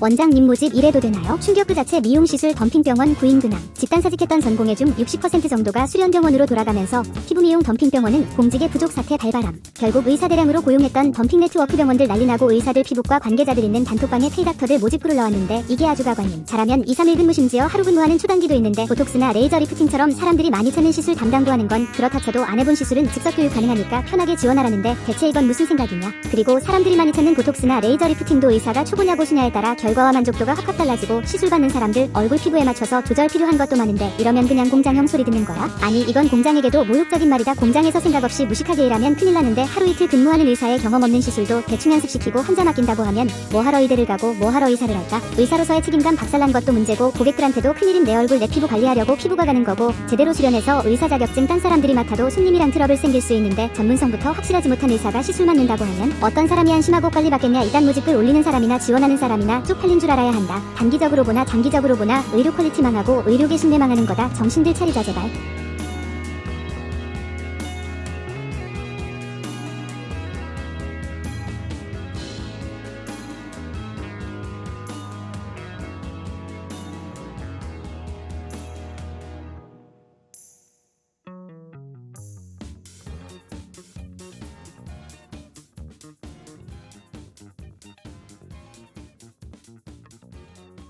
원장님 모집 이래도 되나요? 충격 그 자체 미용시술 덤핑병원 구인근황. 집단 사직했던 전공의 중 60% 정도가 수련병원으로 돌아가면서 피부미용 덤핑병원은 공직의 부족 사태 발발함. 결국 의사 대량으로 고용했던 덤핑 네트워크 병원들 난리나고 의사들 피부과 관계자들 있는 단톡방에 페이닥터들 모집구를 넣었는데 이게 아주 가관님 잘하면 2, 3일 근무 심지어 하루 근무하는 초단기도 있는데 보톡스나 레이저 리프팅처럼 사람들이 많이 찾는 시술 담당도 하는 건 그렇다 쳐도 안 해본 시술은 즉석 교육 가능하니까 편하게 지원하라는데 대체 이건 무슨 생각이냐? 그리고 사람들이 많이 찾는 보톡스나 레이저 리프팅도 의사가 초보냐 고수냐에 따라 결 과와 만족도가 확확 달라지고 시술 받는 사람들 얼굴 피부에 맞춰서 조절 필요한 것도 많은데 이러면 그냥 공장형 소리 듣는 거야? 아니 이건 공장에게도 모욕적인 말이다 공장에서 생각 없이 무식하게 일하면 큰일 나는데 하루 이틀 근무하는 의사의 경험 없는 시술도 대충 연습시키고 혼자 맡긴다고 하면 뭐하러 의대를 가고 뭐하러 의사를 할까? 의사로서의 책임감 박살난 것도 문제고 고객들한테도 큰일인 내 얼굴 내 피부 관리하려고 피부가 가는 거고 제대로 수련해서 의사 자격증 딴 사람들이 맡아도 손님이랑 트러블 생길 수 있는데 전문성부터 확실하지 못한 의사가 시술 맡는다고 하면 어떤 사람이 안심하고 빨리 받겠냐 이딴 모집글 올리는 사람이나 지원하는 사람이나 쪽 팔린 줄 알아야 한다. 단기적으로 보나 장기적으로 보나 의료 퀄리티 망하고 의료계 신뢰 망하는 거다. 정신들 차리자 제발